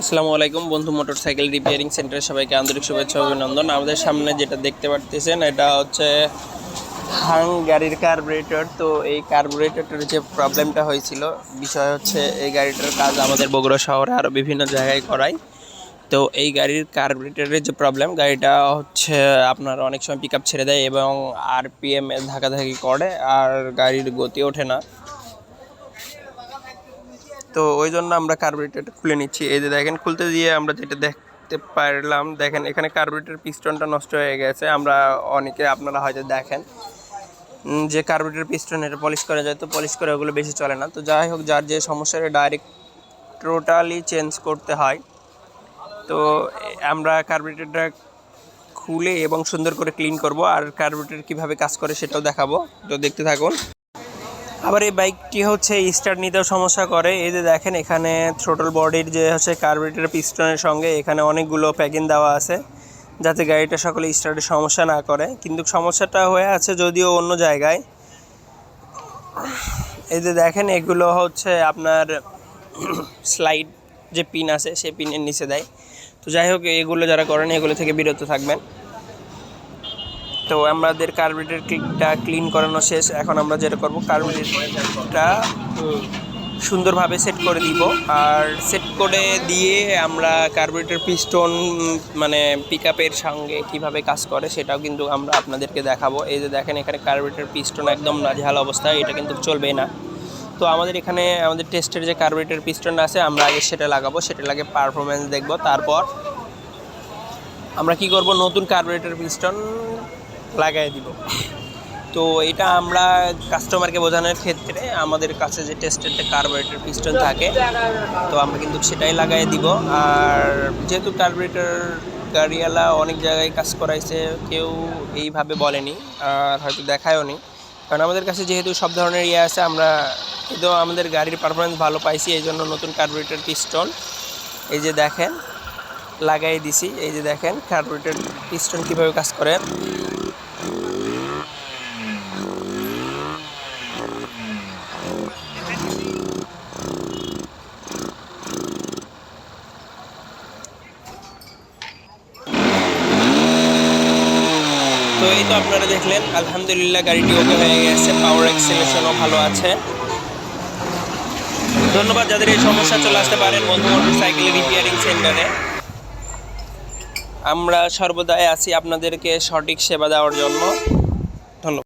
আসসালামু আলাইকুম বন্ধু মোটরসাইকেল রিপেয়ারিং সেন্টারে সবাইকে আন্তরিক শুভেচ্ছা অভিনন্দন। আমাদের সামনে যেটা দেখতে পারতেছেন, এটা হচ্ছে হাং গাড়ির কার্বুরেটর তো এই কার্বুরেটরটার যে প্রবলেমটা হয়েছিল, বিষয় হচ্ছে এই গাড়িটার কাজ আমাদের বগুড়া শহরে আরও বিভিন্ন জায়গায় করাই তো এই গাড়ির কার্বুরেটরের যে প্রবলেম গাড়িটা হচ্ছে আপনার অনেক সময় পিক ছেড়ে দেয় এবং আরপিএম ধাকাধাকি করে, আর গাড়ির গতি ওঠে না। তো ওই জন্য আমরা কার্বোরেটরটা খুলে নিচ্ছি। এই যে দেখেন, খুলতে দিয়ে আমরা যেটা দেখতে পারলাম, দেখেন এখানে কার্বোরেটর পিস্টনটা নষ্ট হয়ে গেছে। আমরা অনেকে আপনারা হয়তো দেখেন যে কার্বোরেটর পিস্টন এটা পলিশ করা যায়, তো পলিশ করে ওগুলো বেশি চলে না। তো যাই হোক, যার যে সমস্যাটা ডাইরেক্ট টোটালি চেঞ্জ করতে হয়। তো আমরা কার্বোরেটরটা খুলে এবং সুন্দর করে ক্লিন করব, আর কার্বোরেটর কীভাবে কাজ করে সেটাও দেখাবো। তো দেখতে থাকুন। আবার এই বাইকটি হচ্ছে স্টার্ট নিতেও সমস্যা করে। এই যে দেখেন এখানে থ্রোটল বডির যে হচ্ছে কার্বোরেটর পিস্টনের সঙ্গে এখানে অনেকগুলো প্যাকিং দেওয়া আছে, যাতে গাড়িটা সকলে স্টার্টের সমস্যা না করে। কিন্তু সমস্যাটা হয়ে আছে যদিও অন্য জায়গায়। এই যে দেখেন এগুলো হচ্ছে আপনার স্লাইড যে পিন আছে সেই পিনের নিচে দেয়। তো যাই হোক, এগুলো যারা করেন, এগুলো থেকে বিরত থাকবেন। তো আমাদের কার্বোরেটরটা ক্লিন করানো শেষ। এখন আমরা যেটা করব কার্বোরেটরটা সুন্দরভাবে সেট করে দিব। আর সেট করে দিয়ে আমরা কার্বোরেটর পিস্টন মানে পিক সঙ্গে কীভাবে কাজ করে সেটাও কিন্তু আমরা আপনাদেরকে দেখাবো। এই যে দেখেন, এখানে কার্বোরেটর পিস্টন একদম নাজেহাল অবস্থায় এটা কিন্তু চলবেই না। তো আমাদের এখানে, আমাদের টেস্টের যে কার্বোরেটর পিস্টন আছে, আমরা আগে সেটা লাগাবো, সেটা লাগে পারফরমেন্স দেখব। তারপর আমরা কি করব, নতুন কার্বোরেটর পিস্টন লাগাই দিব। তো এটা আমরা কাস্টমারকে বোঝানোর ক্ষেত্রে আমাদের কাছে যে টেস্টেড কার্বোরেটর পিস্টন থাকে, তো আমরা কিন্তু সেটাই লাগাই দিব। আর যেহেতু কার্বোরেটর গাড়িওয়ালা অনেক জায়গায় কাজ করাইছে, কেউ এইভাবে বলেনি, আর হয়তো দেখায়ও নি। কারণ আমাদের কাছে যেহেতু সব ধরনের ইয়ে আছে, আমরা কিন্তু আমাদের গাড়ির পারফরমেন্স ভালো পাইছি, এই জন্য নতুন কার্বোরেটর পিস্টন এই যে দেখেন, লাগাই দিছি, এই যে দেখেন কার্বোরেটর পিস্টন কীভাবে কাজ করে। এই তো আপনারা দেখলেন, আলহামদুলিল্লাহ গাড়িটি ওকে হয়ে গেছে পাওয়ার এক্সেলেশনও ভালো আছে। ধন্যবাদ যাদের এই সমস্যা চলে আসতে পারেন বন্ধু মোটর সাইকেল রিপেয়ারিং সেন্টারে আমরা সর্বদাই আছি আপনাদেরকে সঠিক সেবা দেওয়ার জন্য।